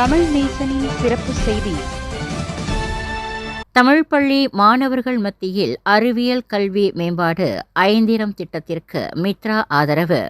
தமிழ் நேசனின் சிறப்பு செய்தி. தமிழ் பள்ளி மாணவர்கள் மத்தியில் அறிவியல் கல்வி மேம்பாடு ஐந்திரம் திட்டத்திற்கு மித்ரா ஆதரவு.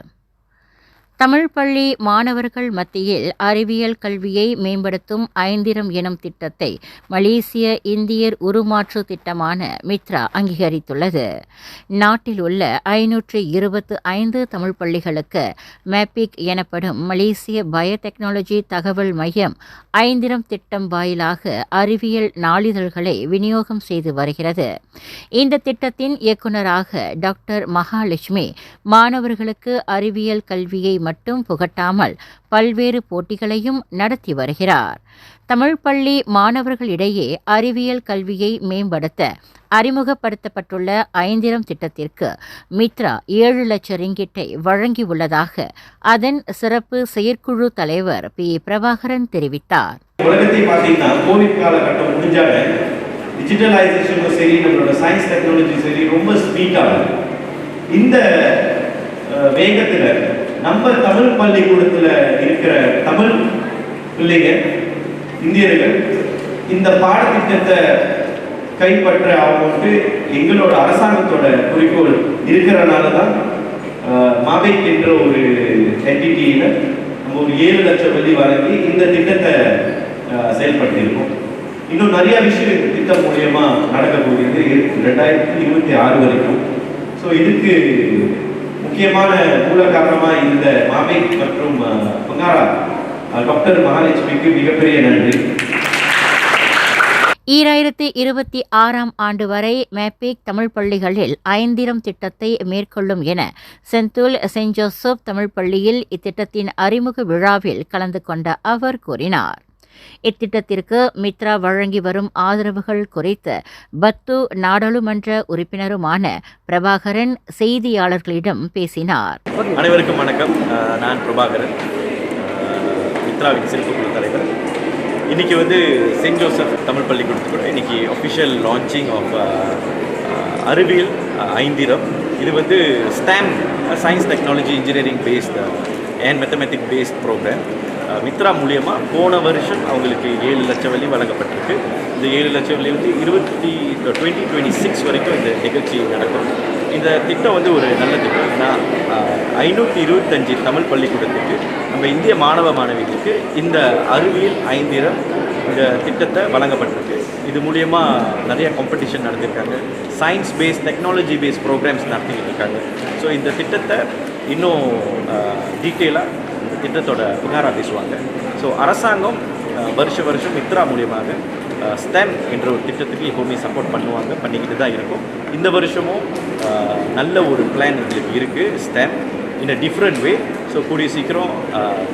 தமிழ் பள்ளி மாணவர்கள் மத்தியில் அறிவியல் கல்வியை மேம்படுத்தும் ஐந்திரம் எனும் திட்டத்தை மலேசிய இந்தியர் உருமாற்று திட்டமான மித்ரா அங்கீகரித்துள்ளது. நாட்டில் உள்ள ஐநூற்று இருபத்து ஐந்து தமிழ் பள்ளிகளுக்கு மேப்பிக் எனப்படும் மலேசிய பயோடெக்னாலஜி தகவல் மையம் ஐந்திரம் திட்டம் வாயிலாக அறிவியல் நாளிதழ்களை விநியோகம் செய்து வருகிறது. இந்த திட்டத்தின் இயக்குநராக டாக்டர் மகாலட்சுமி மாணவர்களுக்கு அறிவியல் கல்வியை மட்டும் புகட்டாமல் பல்வேறு போட்டிகளையும் நடத்தி வருகிறார். தமிழ் பள்ளி மாணவர்களிடையே அறிவியல் கல்வியை மேம்படுத்த அறிமுகப்படுத்தப்பட்டுள்ள ஐந்திரம் திட்டத்திற்கு மித்ரா ஏழு லட்சம் ரிங்கிட்டை வழங்கியுள்ளதாக அதன் சிறப்பு செயற்குழு தலைவர் பி. பிரபாகரன் தெரிவித்தார். உலகத்தை பார்த்தீங்கன்னா கோவிட் காலகட்டம் முடிஞ்சால டிஜிட்டலைசேஷனும் சரி நம்மளோட சயின்ஸ் டெக்னாலஜி சரி ரொம்ப ஸ்பீடாக இந்த வேகத்தில் நம்ம தமிழ் பள்ளிக்கூடத்தில் இருக்கிற தமிழ் பிள்ளைங்க இந்தியர்கள் இந்த பாடத்திட்டத்தை கைப்பற்ற ஆகும்ட்டு எங்களோட அரசாங்கத்தோட குறிக்கோள் இருக்கிறனால தான் மாபேக் என்ற ஒரு என்டிட்டியில் நம்ம ஒரு ஏழு லட்சம் வெள்ளி வழங்கி இந்த திட்டத்தை செயல்படுத்தியிருக்கோம். இன்னும் நிறைய விஷயம் திட்டம் மூலியமா நடக்கக்கூடியது ரெண்டாயிரத்தி இருபத்தி ஆறு வரைக்கும். ஸோ இதுக்கு முக்கியமான மூல காரணமா இருந்த மாபேக் மற்றும் பொங்காரா டாக்டர் மகாலட்சுமிக்கு மிகப்பெரிய நன்றி. ஈராயிரத்தி இருபத்தி ஆறாம் ஆண்டு வரை மேப்பிக் தமிழ் பள்ளிகளில் ஐந்திரம் திட்டத்தை மேற்கொள்ளும் என செந்தூல் செயின்ட் ஜோசப் தமிழ் பள்ளியில் இத்திட்டத்தின் அறிமுக விழாவில் கலந்து கொண்ட அவர் கூறினார். இத்திட்டத்திற்கு மித்ரா வழங்கி வரும் ஆதரவுகள் குறித்து பத்து நாடாளுமன்ற உறுப்பினருமான பிரபாகரன் செய்தியாளர்களிடம் பேசினார். அனைவருக்கும் வணக்கம். நான் பிரபாகரன். மித்ராவின் சிறப்பு குழு தலைவர். இன்றைக்கி வந்து செயின்ட் ஜோசப் தமிழ் பள்ளிக்கூடத்துக்கூட இன்றைக்கி அஃபிஷியல் லான்ச்சிங் ஆஃப் அறிவியல் ஐந்திரம். இது வந்து STEM science technology engineering based and mathematic based program Mitra மூலியமாக போன வருஷம் அவங்களுக்கு ஏழு லட்சம் வழி வழங்கப்பட்டிருக்கு. இந்த ஏழு லட்சம் வழி வந்து இருபத்தி டுவெண்ட்டி டுவெண்ட்டி சிக்ஸ் வரைக்கும் இந்த நிகழ்ச்சி நடக்கும். இந்த திட்டம் வந்து ஒரு நல்ல திட்டம். ஏன்னா ஐநூற்றி இருபத்தஞ்சி தமிழ் பள்ளிக்கூடத்துக்கு நம்ம இந்திய மாணவ மாணவிகளுக்கு இந்த அறிவியல் ஐந்திரம் இந்த திட்டத்தை வழங்கப்பட்டிருக்கு. இது மூலயமா நிறைய competition நடந்திருக்காங்க science base technology base programs நடத்திக்கிட்டு இருக்காங்க. ஸோ இந்த திட்டத்தை இன்னும் டீட்டெயிலாக திட்டத்தோட புகாரா பேசுவாங்க. ஸோ அரசாங்கம் வருஷ வருஷம் மித்ரா மூலியமாக ஸ்டெம் என்ற ஒரு திட்டத்துக்கு எப்போவுமே சப்போர்ட் பண்ணுவாங்க பண்ணிக்கிட்டு தான் இருக்கும். இந்த வருஷமும் நல்ல ஒரு பிளான் எங்களுக்கு இருக்குது STEM in a different way so கூடிய சீக்கிரம்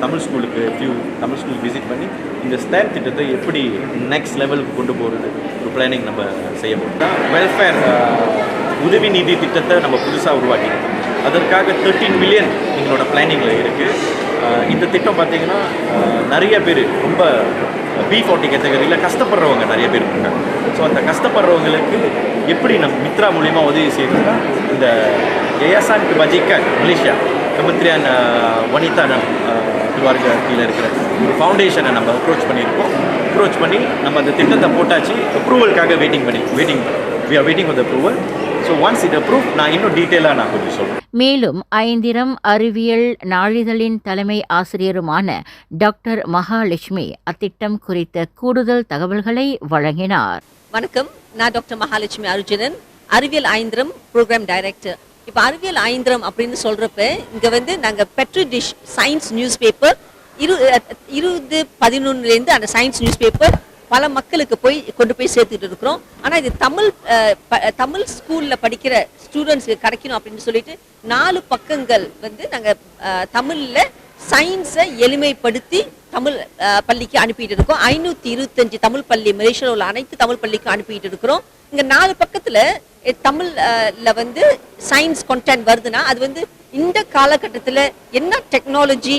தமிழ் ஸ்கூலுக்கு ஃபியூ தமிழ் ஸ்கூல் விசிட் பண்ணி இந்த ஸ்டேம் திட்டத்தை எப்படி நெக்ஸ்ட் லெவலுக்கு கொண்டு போகிறது ஒரு பிளானிங் நம்ம செய்ய போகிறோம் வெல்ஃபேர் உதவி நிதி திட்டத்தை நம்ம புதுசாக உருவாக்கியிருக்கோம். அதற்காக தேர்ட்டீன் மில்லியன் எங்களோட பிளானிங்கில் இருக்குது இந்த திட்டம் பார்த்தீங்கன்னா நிறைய பேர் ரொம்ப பி ஃபார்ட்டி கேட்டகரியில் கஷ்டப்படுறவங்க நிறைய பேர் இருக்காங்க. ஸோ அந்த கஷ்டப்படுறவங்களுக்கு எப்படி நம்ம மித்ரா மூலிமா உதவி செய்யணும்னா இந்த ஏஎஸ்ஆன் பஜிக்க மலேசியா கமத்ரியான் வனிதா துவார்க கீழே இருக்கிற ஒரு ஃபவுண்டேஷனை நம்ம அப்ரோச் பண்ணியிருக்கோம். அப்ரோச் பண்ணி நம்ம அந்த திட்டத்தை போட்டாச்சு. அப்ரூவலுக்காக வெயிட்டிங் பண்ணி waiting we are waiting for approval so once இது அப்ரூவ் நான் இன்னும் டீட்டெயிலாக நான் கொஞ்சம் சொல்கிறேன் மேலும் ஐந்திரம் அறிவியல் நாளிதழின் தலைமை ஆசிரியருமான டாக்டர் மகாலட்சுமி அத்திட்டம் குறித்த கூடுதல் தகவல்களை வழங்கினார். வணக்கம். நான் டாக்டர் மகாலட்சுமி அர்ஜுனன் அறிவியல் ஐந்திரம் ப்ரோக்ராம் டைரக்டர் இப்போ அறிவியல் ஐந்திரம் அப்படின்னு சொல்றப்ப இங்க வந்து நாங்க petri dish science news paper இரு இருபது பதினொன்னுலேருந்து அந்த சயின்ஸ் நியூஸ் பேப்பர் பல மக்களுக்கு போய் கொண்டு போய் சேர்த்துட்டு இருக்கிறோம். ஆனால் இது தமிழ் ப- தமிழ் ஸ்கூலில் படிக்கிற ஸ்டூடெண்ட்ஸுக்கு கிடைக்கணும் அப்படின்னு சொல்லிட்டு நாலு பக்கங்கள் வந்து நாங்கள் தமிழில் சயின்ஸை எளிமைப்படுத்தி தமிழ் பள்ளிக்கு அனுப்பிட்டு இருக்கோம். ஐநூற்றி இருபத்தஞ்சு தமிழ் பள்ளி மலேசியாவில் உள்ள அனைத்து தமிழ் பள்ளிக்கும் அனுப்பிட்டு இருக்கிறோம். இங்கே நாலு பக்கத்தில் தமிழில் தமிழ்ல வந்து சயின்ஸ் கண்டென்ட் வருதுன்னா அது வந்து இந்த காலகட்டத்தில் என்ன டெக்னாலஜி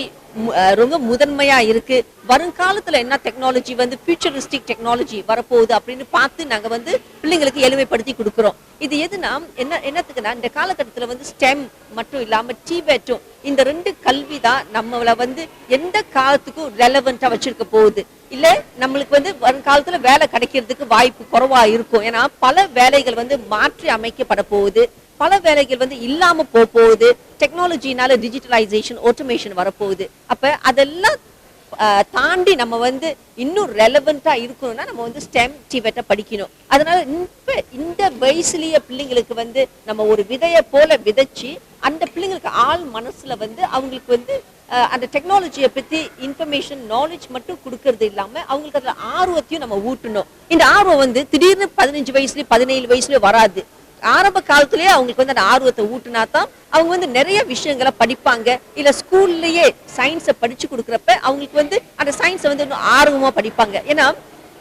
ரொம்ப முதன்மையா இருக்கு. வருங்காலத்துல என்ன டெக்னாலஜி வந்து ஃபியூச்சரிஸ்டிக் டெக்னாலஜி வரப்போகுது அப்படின்னு பார்த்து நாங்க வந்து பிள்ளைங்களுக்கு எளிமைப்படுத்தி கொடுக்குறோம். இது எதுனா என்ன என்னத்துக்குன்னா இந்த காலகட்டத்துல வந்து ஸ்டெம் மட்டும் இல்லாம டிபேட்டும் இந்த ரெண்டு கல்வி தான் நம்மள வந்து எந்த காலத்துக்கும் ரெலவெண்டா வச்சிருக்க போகுது. இல்ல நம்மளுக்கு வந்து வருங்காலத்துல வேலை கிடைக்கிறதுக்கு வாய்ப்பு குறைவா இருக்கும். ஏன்னா பல வேலைகள் வந்து மாற்றி அமைக்கப்பட போகுது. பல வேலைகள் வந்து இல்லாம போக போகுது. டெக்னாலஜினால டிஜிட்டலைசேஷன் ஆட்டோமேஷன் வரப்போகுது. அப்ப அதெல்லாம் தாண்டி நம்ம வந்து இன்னும் ரெலவெண்ட்டா இருக்கணும்னா நம்ம வந்து ஸ்டெம் டிவெட்டை படிக்கணும். அதனால இப்ப இந்த வயசுலயே பிள்ளைங்களுக்கு வந்து நம்ம ஒரு விதைய போல விதைச்சு அந்த பிள்ளைங்களுக்கு ஆள் மனசுல வந்து அவங்களுக்கு வந்து ஆஹ், அந்த டெக்னாலஜியை பத்தி இன்ஃபர்மேஷன் நாலேஜ் மட்டும் கொடுக்கறது இல்லாம அவங்களுக்கு அதுல ஆர்வத்தையும் நம்ம ஊட்டணும். இந்த ஆர்வம் வந்து திடீர்னு பதினஞ்சு வயசுலயும் பதினேழு வயசுலயும் வராது. ஆரம்ப காலத்திலேயே அவங்களுக்கு வந்து அந்த ஆர்வத்தை ஊட்டினா தான் அவங்க வந்து நிறைய விஷயங்களை படிப்பாங்க. இல்ல ஸ்கூல்லயே சயின்ஸை படிச்சு கொடுக்குறப்ப அவங்களுக்கு வந்து அந்த சயின்ஸை வந்து இன்னும் ஆர்வமா படிப்பாங்க. ஏன்னா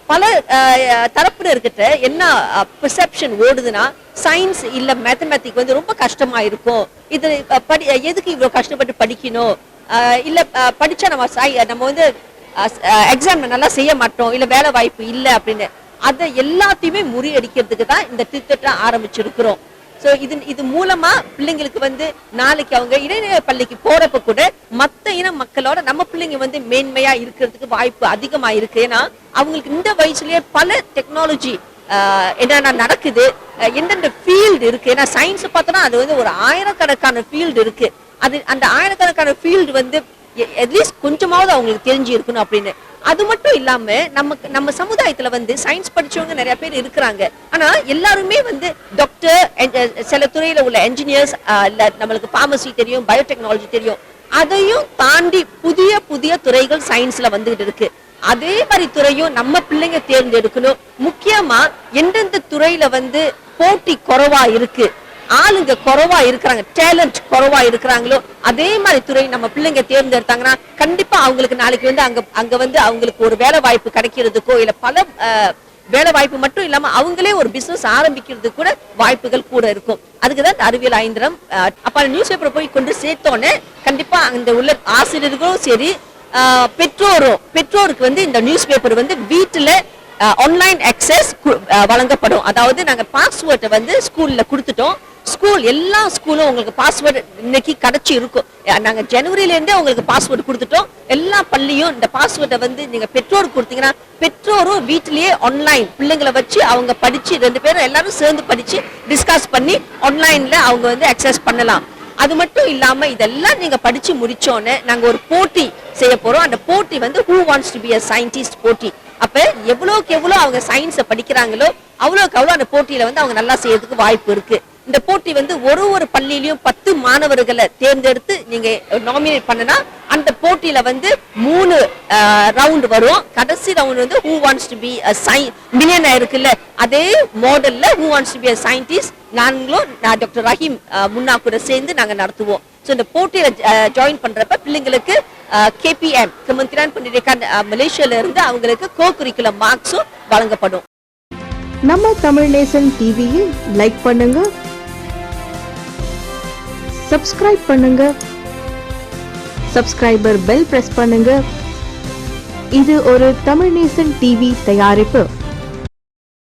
பல தரப்புல இருக்கிட்ட என்ன பெர்செப்ஷன் ஓடுதுன்னா சயின்ஸ் இல்ல மேத்தமேட்டிக் வந்து ரொம்ப கஷ்டமா இருக்கும். இது படி எதுக்கு இவ்வளவு கஷ்டப்பட்டு படிக்கணும்? இல்ல அஹ், படிச்சா நம்ம நம்ம வந்து எக்ஸாம் நல்லா செய்ய மாட்டோம். இல்ல வேலை வாய்ப்பு இல்ல அப்படின்னு. அதை எல்லாத்தையுமே முறியடிக்கிறதுக்கு தான் இந்த திட்டத்தை ஆரம்பிச்சிருக்கிறோம். ஸோ இது இது மூலமா பிள்ளைங்களுக்கு வந்து நாளைக்கு அவங்க இடைநிலை பள்ளிக்கு போறப்ப கூட மற்ற இன மக்களோட நம்ம பிள்ளைங்க வந்து மேன்மையா இருக்கிறதுக்கு வாய்ப்பு அதிகமா இருக்கு ஏன்னா அவங்களுக்கு இந்த வயசுலயே பல டெக்னாலஜி என்னென்ன நடக்குது எந்தெந்த ஃபீல்டு இருக்கு. ஏன்னா சயின்ஸ் பார்த்தோன்னா அது வந்து ஒரு ஆயிரக்கணக்கான ஃபீல்டு இருக்கு. அது அந்த ஆயிரக்கணக்கான ஃபீல்டு வந்து அட்லீஸ்ட் கொஞ்சமாவது அவங்களுக்கு தெரிஞ்சு இருக்கணும் அப்படின்னு. அது மட்டும் இல்லாம நமக்கு நம்ம சமுதாயத்துல வந்து சயின்ஸ் படிச்சவங்க நிறைய பேர் இருக்கிறாங்க. ஆனா எல்லாருமே வந்து டாக்டர் சில துறையில உள்ள என்ஜினியர்ஸ் இல்லை நம்மளுக்கு பார்மசி தெரியும் பயோடெக்னாலஜி தெரியும். அதையும் தாண்டி புதிய புதிய துறைகள் சயின்ஸ்ல வந்துகிட்டு இருக்கு. அதே மாதிரி துறையும் நம்ம பிள்ளைங்க தேர்ந்தெடுக்கணும். முக்கியமா எந்தெந்த துறையில வந்து போட்டி குறைவா இருக்கு. ஆளுங்க குறைவா இருக்கிறாங்க டேலண்ட் குறைவா இருக்கிறாங்களோ அதே மாதிரி துறை நம்ம பிள்ளைங்க தேர்ந்தெடுத்தாங்கன்னா கண்டிப்பா அவங்களுக்கு நாளைக்கு வந்து அங்க அங்க வந்து அவங்களுக்கு ஒரு வேலை வாய்ப்பு கிடைக்கிறதுக்கோ இல்ல பல வேலை வாய்ப்பு மட்டும் இல்லாம அவங்களே ஒரு பிசினஸ் ஆரம்பிக்கிறது கூட வாய்ப்புகள் கூட இருக்கும். அதுக்கு தான் அறிவியல் ஐந்திரம் அப்ப நியூஸ் பேப்பர் போய் கொண்டு சேர்த்தோன்னே கண்டிப்பா அந்த உள்ள ஆசிரியர்களும் சரி பெற்றோரும் பெற்றோருக்கு வந்து இந்த நியூஸ் பேப்பர் வந்து வீட்டுல ஆன்லைன் அக்சஸ் வழங்கப்படும். அதாவது நாங்கள் பாஸ்வேர்டை வந்து ஸ்கூலில் கொடுத்துட்டோம். ஸ்கூல் எல்லா ஸ்கூலும் உங்களுக்கு பாஸ்வேர்டு இன்னைக்கு கிடைச்சி இருக்கும். நாங்கள் ஜனவரிலேருந்தே உங்களுக்கு பாஸ்வேர்டு கொடுத்துட்டோம். எல்லா பள்ளியும் இந்த பாஸ்வேர்டை வந்து நீங்கள் பெற்றோருக்கு கொடுத்தீங்கன்னா பெற்றோரும் வீட்டிலேயே ஆன்லைன் பிள்ளைங்களை வச்சு அவங்க படித்து ரெண்டு பேரும் எல்லாரும் சேர்ந்து படித்து டிஸ்கஸ் பண்ணி ஆன்லைனில் அவங்க வந்து அக்சஸ் பண்ணலாம். அது மட்டும் இல்லாமல் இதெல்லாம் நீங்கள் படித்து முடித்தோன்னே நாங்கள் ஒரு போட்டி செய்ய போகிறோம் அந்த போட்டி வந்து who wants to be a scientist போட்டி. அப்ப எவ்வளவுக்கு எவ்வளவு அவங்க சயின்ஸை படிக்கிறாங்களோ அவ்வளவுக்கு அவ்வளவு அந்த போட்டியில வந்து அவங்க நல்லா செய்யறதுக்கு வாய்ப்பு இருக்கு. இந்த போட்டி வந்து ஒரு ஒரு பள்ளியிலயும் பத்து மாணவர்களை தேர்ந்தெடுத்து நீங்க நாமினேட் பண்ணனா அந்த போட்டியில வந்து மூணு ரவுண்ட் வரும். கடைசி ரவுண்ட் வந்து who wants to be million இருக்குல்ல அதே மாடல்ல who wants to be a scientist நாங்களும் நான் டாக்டர் ரஹீம் அஹ், முன்னா கூட சேர்ந்து நாங்க நடத்துவோம். ஸோ இந்த போட்டியில ஜாயின் பண்றப்ப பிள்ளைங்களுக்கு கேபிஎம் கமந்திரான் பண்டிகை மலேசியால இருந்து அவங்களுக்கு கோ குறிக்குலம் மார்க்ஸும் வழங்கப்படும். நம்ம தமிழ் நேசன் டிவியில் லைக் பண்ணுங்க. சப்ஸ்கிரைப் பண்ணுங்க. சப்ஸ்கிரைபர் பெல் பிரஸ் பண்ணுங்க. இது ஒரு தமிழ் நேசன் டிவி தயாரிப்பு.